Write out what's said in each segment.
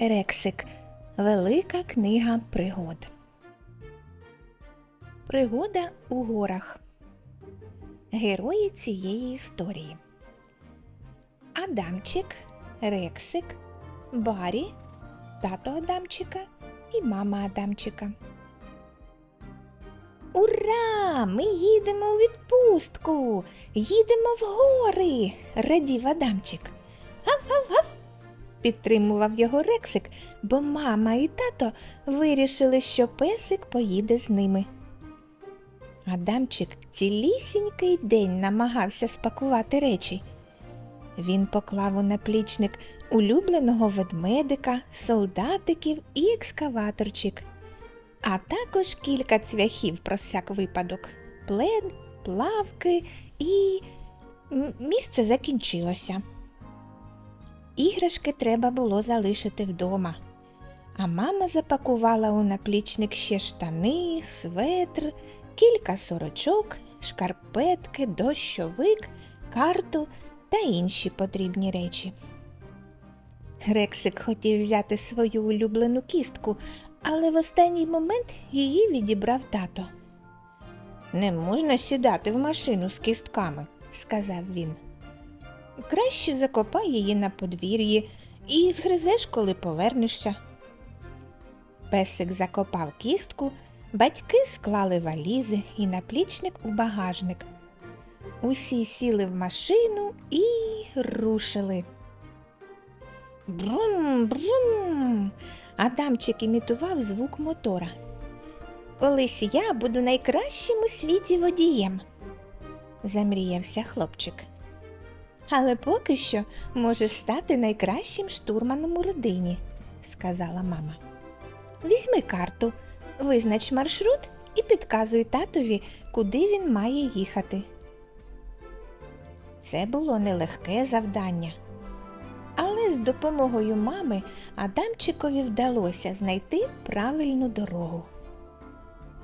Рексик. Велика книга пригод. Пригода у горах. Герої цієї історії. Адамчик, Рексик, Барі, тато Адамчика і мама Адамчика. Ура! Ми їдемо у відпустку! Їдемо в гори! радів Адамчик. Гав-гав-гав! Підтримував його Рексик, бо мама і тато вирішили, що песик поїде з ними. Адамчик цілісінький день намагався спакувати речі. Він поклав у наплічник улюбленого ведмедика, солдатиків і екскаваторчик, а також кілька цвяхів про всяк випадок, плед, плавки і місце закінчилося. Іграшки треба було залишити вдома. А мама запакувала у наплічник ще штани, светр, кілька сорочок, шкарпетки, дощовик, карту та інші потрібні речі. Рексик хотів взяти свою улюблену кістку, але в останній момент її відібрав тато. Не можна сідати в машину з кістками, сказав він. Краще закопай її на подвір'ї і згризеш, коли повернешся. Песик закопав кістку, батьки склали валізи і наплічник у багажник. Усі сіли в машину і рушили. Брум, брум. Адамчик імітував звук мотора. Колись я буду найкращим у світі водієм, замріявся хлопчик. Але поки що можеш стати найкращим штурманом у родині, сказала мама. Візьми карту, визнач маршрут і підказуй татові, куди він має їхати. Це було нелегке завдання. Але з допомогою мами Адамчикові вдалося знайти правильну дорогу.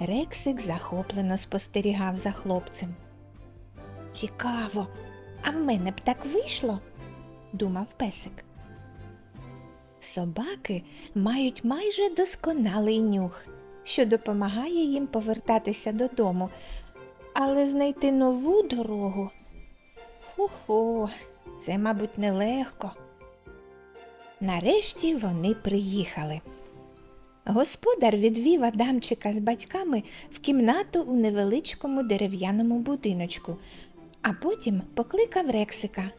Рексик захоплено спостерігав за хлопцем. Цікаво, а в мене б так вийшло, думав песик. Собаки мають майже досконалий нюх, що допомагає їм повертатися додому, але знайти нову дорогу. Фу-фу, це, мабуть, нелегко. Нарешті вони приїхали. Господар відвів Адамчика з батьками в кімнату у невеличкому дерев'яному будиночку, а потім покликав Рексика.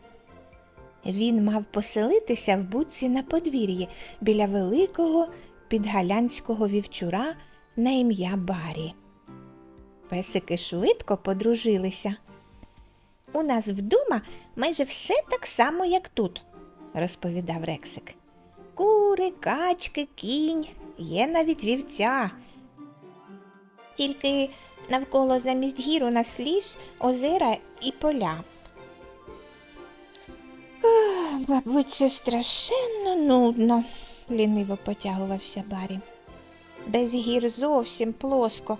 Він мав поселитися в будці на подвір'ї біля великого підгалянського вівчура на ім'я Барі. Песики швидко подружилися. У нас вдома майже все так само, як тут, розповідав Рексик. Кури, качки, кінь, є навіть вівця. Тільки навколо замість гір у нас ліс, озера і поля. Ах, Мабуть, це страшенно нудно, ліниво потягувався Барі. Без гір зовсім плоско,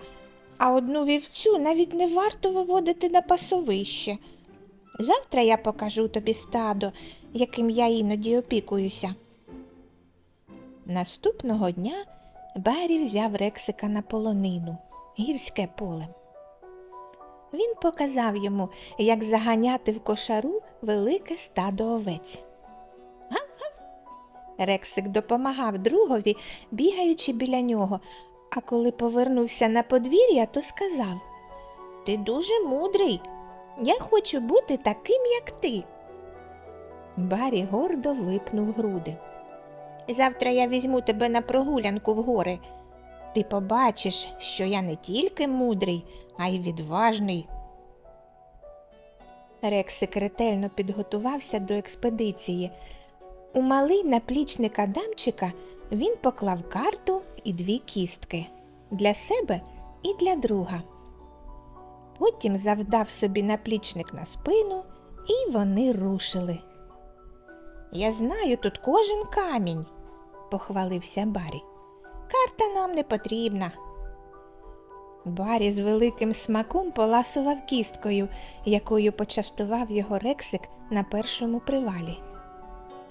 а одну вівцю навіть не варто виводити на пасовище. Завтра я покажу тобі стадо, яким я іноді опікуюся. Наступного дня Барі взяв Рексика на полонину, гірське поле. Він показав йому, як заганяти в кошару велике стадо овець. Гав-гав. Рексик допомагав другові, бігаючи біля нього, а коли повернувся на подвір'я, то сказав Ти дуже мудрий. Я хочу бути таким, як ти. Барі гордо випнув груди. Завтра я візьму тебе на прогулянку в гори. Ти побачиш, що я не тільки мудрий, а й відважний. Рексик ретельно підготувався до експедиції. У малий наплічник Адамчика він поклав карту і дві кістки для себе і для друга. Потім завдав собі наплічник на спину, і вони рушили. Я знаю тут кожен камінь, похвалився Барі. Карта нам не потрібна. Барі з великим смаком поласував кісткою, якою почастував його рексик на першому привалі.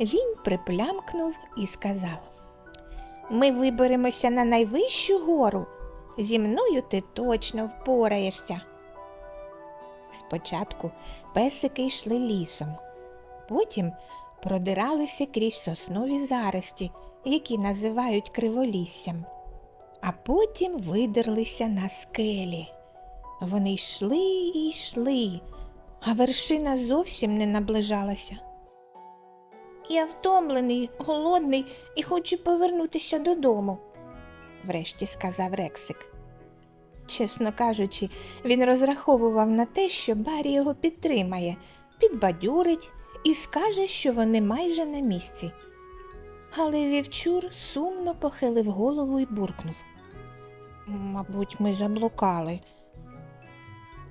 Він приплямкнув і сказав Ми виберемося на найвищу гору. Зі мною ти точно впораєшся. Спочатку песики йшли лісом, потім продиралися крізь соснові зарості, які називають криволіссям, а потім видерлися на скелі. Вони йшли і йшли, а вершина зовсім не наближалася. Я втомлений, голодний і хочу повернутися додому, врешті сказав Рексик. Чесно кажучи, він розраховував на те, що Барі його підтримає, підбадьорить і скаже, що вони майже на місці. Але вівчур сумно похилив голову і буркнув. Мабуть, ми заблукали.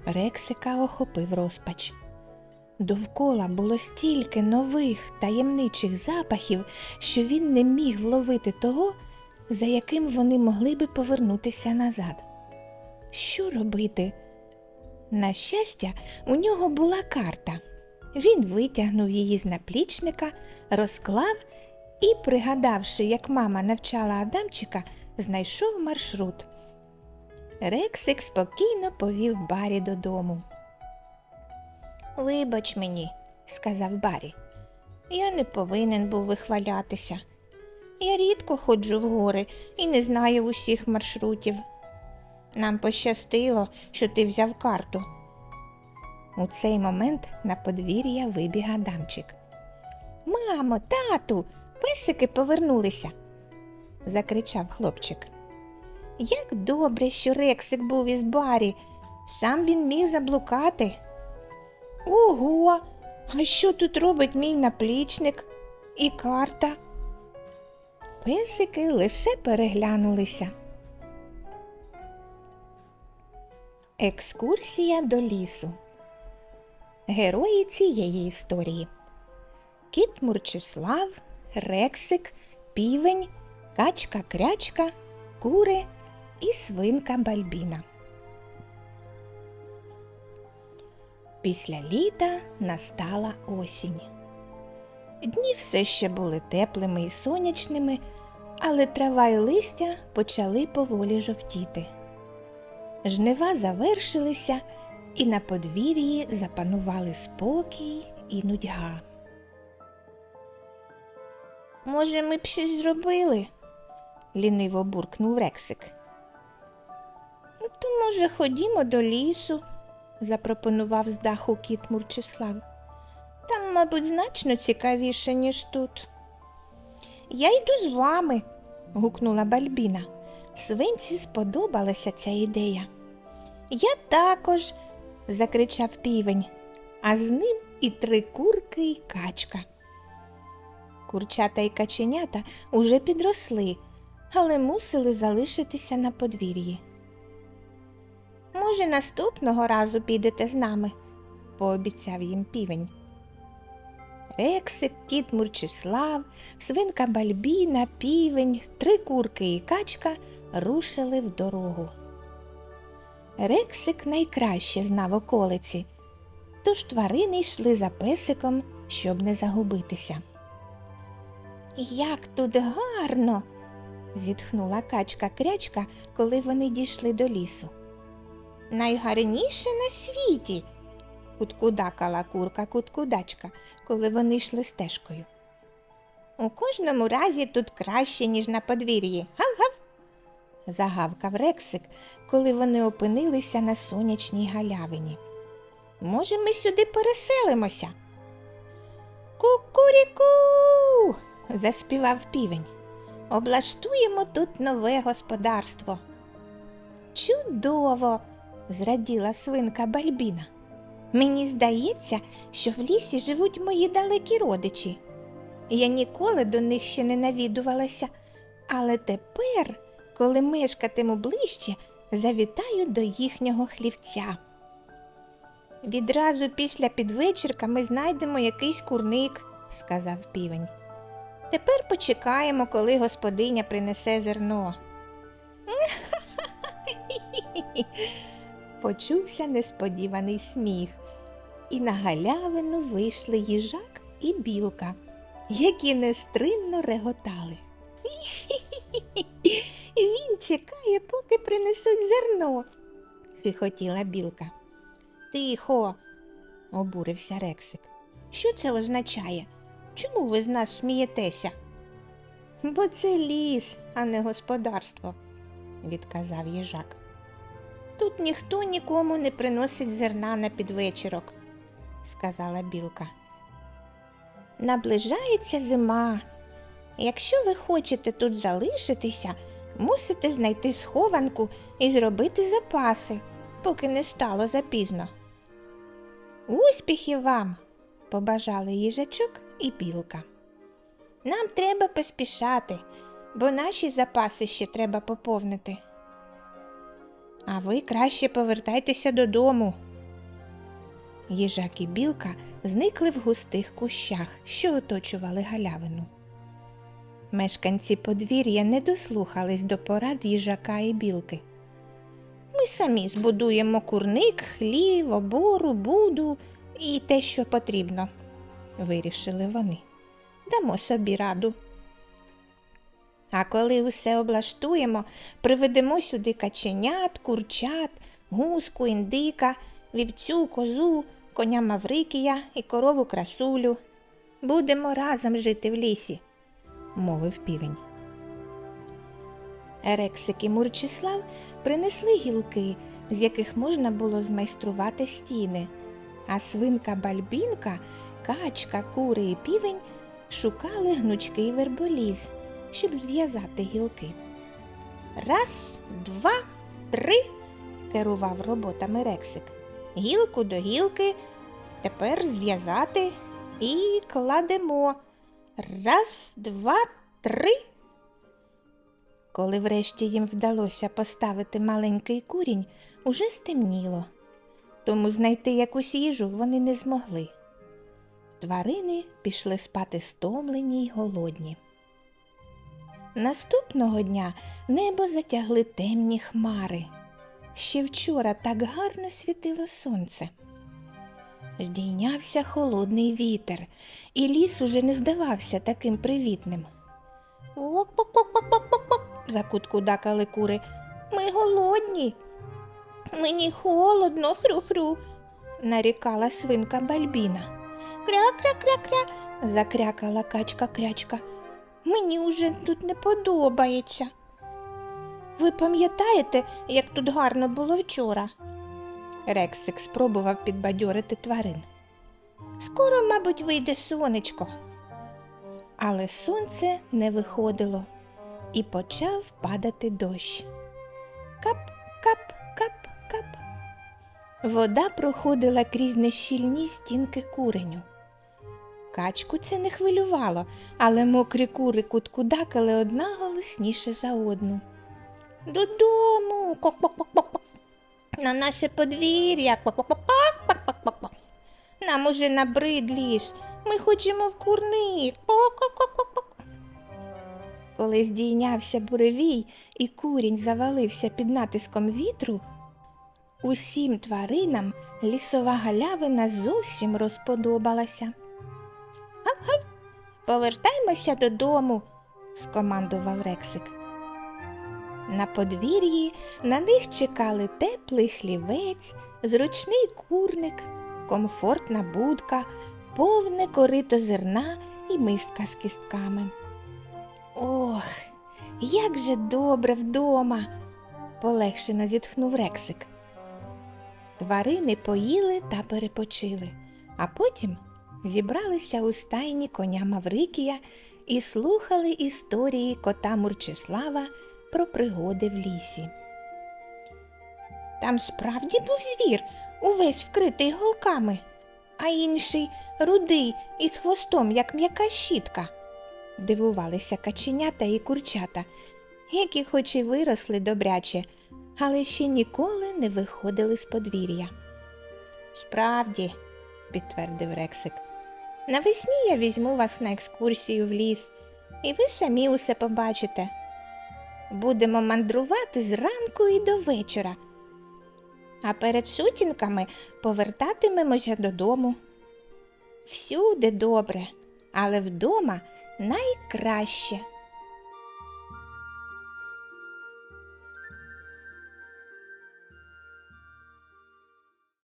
Рексика охопив розпач. Довкола було стільки нових таємничих запахів, що він не міг вловити того, за яким вони могли би повернутися назад. Що робити? На щастя, у нього була карта. Він витягнув її з наплічника, розклав і, пригадавши, як мама навчала Адамчика, знайшов маршрут. Рексик спокійно повів Барі додому. Вибач мені, сказав Барі. Я не повинен був вихвалятися. Я рідко ходжу в гори і не знаю усіх маршрутів. Нам пощастило, що ти взяв карту. У цей момент на подвір'я вибіг Адамчик. Мамо, тату, песики повернулися, закричав хлопчик. Як добре, що Рексик був із Барі. Сам він міг заблукати. Ого, а що тут робить мій наплічник і карта? Песики лише переглянулися. Екскурсія до лісу. Герої цієї історії. Кіт Мурчислав, Рексик, Півень, Качка Крячка, Кури і свинка Бальбіна. Після літа настала осінь. Дні все ще були теплими і сонячними, але трава й листя почали поволі жовтіти. Жнива завершилися, і на подвір'ї запанували спокій і нудьга. Може, ми б щось зробили? ліниво буркнув Рексик. «Ну, То, може, ходімо до лісу, запропонував з даху кіт Мурчислав. Там, мабуть, значно цікавіше, ніж тут. Я йду з вами, гукнула Бальбіна. Свинці сподобалася ця ідея. Я також, закричав півень, а з ним і три курки і качка. Курчата і каченята уже підросли, але мусили залишитися на подвір'ї. Може, наступного разу підете з нами, пообіцяв їм півень. Рексик, кіт Мурчислав, свинка Бальбіна, півень, три курки і качка рушили в дорогу. Рексик найкраще знав околиці, тож тварини йшли за песиком, щоб не загубитися. Як тут гарно. зітхнула качка крячка, коли вони дійшли до лісу. Найгарніше на світі, куткудакала курка куткудачка, коли вони йшли стежкою. У кожному разі тут краще, ніж на подвір'ї. Гав-гав. Загавкав Рексик, коли вони опинилися на сонячній галявині. Може, ми сюди переселимося? Кукуріку. заспівав півень. Облаштуємо тут нове господарство. Чудово, зраділа свинка Бальбіна. Мені здається, що в лісі живуть мої далекі родичі. Я ніколи до них ще не навідувалася, але тепер, коли мешкатиму ближче, завітаю до їхнього хлівця. Відразу після підвечірка ми знайдемо якийсь курник, сказав півень. Тепер почекаємо, коли господиня принесе зерно. Почувся несподіваний сміх, і на галявину вийшли їжак і білка, які нестримно реготали. Він чекає, поки принесуть зерно, хихотіла білка. Тихо, обурився Рексик. Що це означає? Чому ви з нас смієтеся? Бо це ліс, а не господарство, відказав їжак. Тут ніхто нікому не приносить зерна на підвечірок, сказала білка. Наближається зима. Якщо ви хочете тут залишитися, мусите знайти схованку і зробити запаси, поки не стало запізно. Успіхів вам! побажали їжачок і білка. Нам треба поспішати, бо наші запаси ще треба поповнити. А ви краще повертайтеся додому. Їжак і білка зникли в густих кущах, що оточували галявину. Мешканці подвір'я не дослухались до порад їжака і білки. Ми самі збудуємо курник, хлів, обору, буду і те, що потрібно, вирішили вони. Дамо собі раду. А коли усе облаштуємо, приведемо сюди каченят, курчат, гуску, індика, вівцю, козу, коня Маврикія і корову красулю. Будемо разом жити в лісі, мовив півень. Рексик і Мурчислав принесли гілки, з яких можна було змайструвати стіни, а свинка Бальбінка, качка, кури і півень шукали гнучкий верболіз, щоб зв'язати гілки. Раз, два, три, керував роботами Рексик. Гілку до гілки, тепер зв'язати і кладемо. Раз, два, три. Коли врешті їм вдалося поставити маленький курінь, уже стемніло, тому знайти якусь їжу вони не змогли. Тварини пішли спати стомлені й голодні. Наступного дня небо затягли темні хмари. Ще вчора так гарно світило сонце. Здійнявся холодний вітер, і ліс уже не здавався таким привітним. «Ок-пок-пок-пок-пок-пок», закуткудакали кури. Ми голодні. Мені холодно, хрю-хрю, нарікала свинка Бальбіна. Кря-кря-кря-кря, закрякала качка крячка. Мені уже тут не подобається. Ви пам'ятаєте, як тут гарно було вчора? Рексик спробував підбадьорити тварин. Скоро, мабуть, вийде сонечко. Але сонце не виходило і почав падати дощ. Кап, кап, кап, кап. Вода проходила крізь нещільні стінки куреню. Качку це не хвилювало, але мокрі кури куткудакали одна голосніше за одну. Додому. Кок-кок-кок-кок. На наше подвір'я. Нам уже набрид ліс. Ми хочемо в курник. Коли здійнявся буревій і курінь завалився під натиском вітру, усім тваринам лісова галявина зовсім розподобалася. Повертаймося додому, скомандував Рексик. На подвір'ї на них чекали теплий хлівець, зручний курник, комфортна будка, повне корито зерна і миска з кістками. Ох, як же добре вдома, полегшено зітхнув Рексик. Тварини поїли та перепочили, а потім зібралися у стайні коня Маврикія і слухали історії кота Мурчислава про пригоди в лісі. Там справді був звір, увесь вкритий голками, а інший рудий із хвостом, як м'яка щітка. Дивувалися каченята і курчата, які хоч і виросли добряче, але ще ніколи не виходили з подвір'я. Справді, підтвердив Рексик, навесні я візьму вас на екскурсію в ліс, і ви самі усе побачите. Будемо мандрувати зранку і до вечора, а перед сутінками повертатимемося додому. Всюди добре, але вдома найкраще.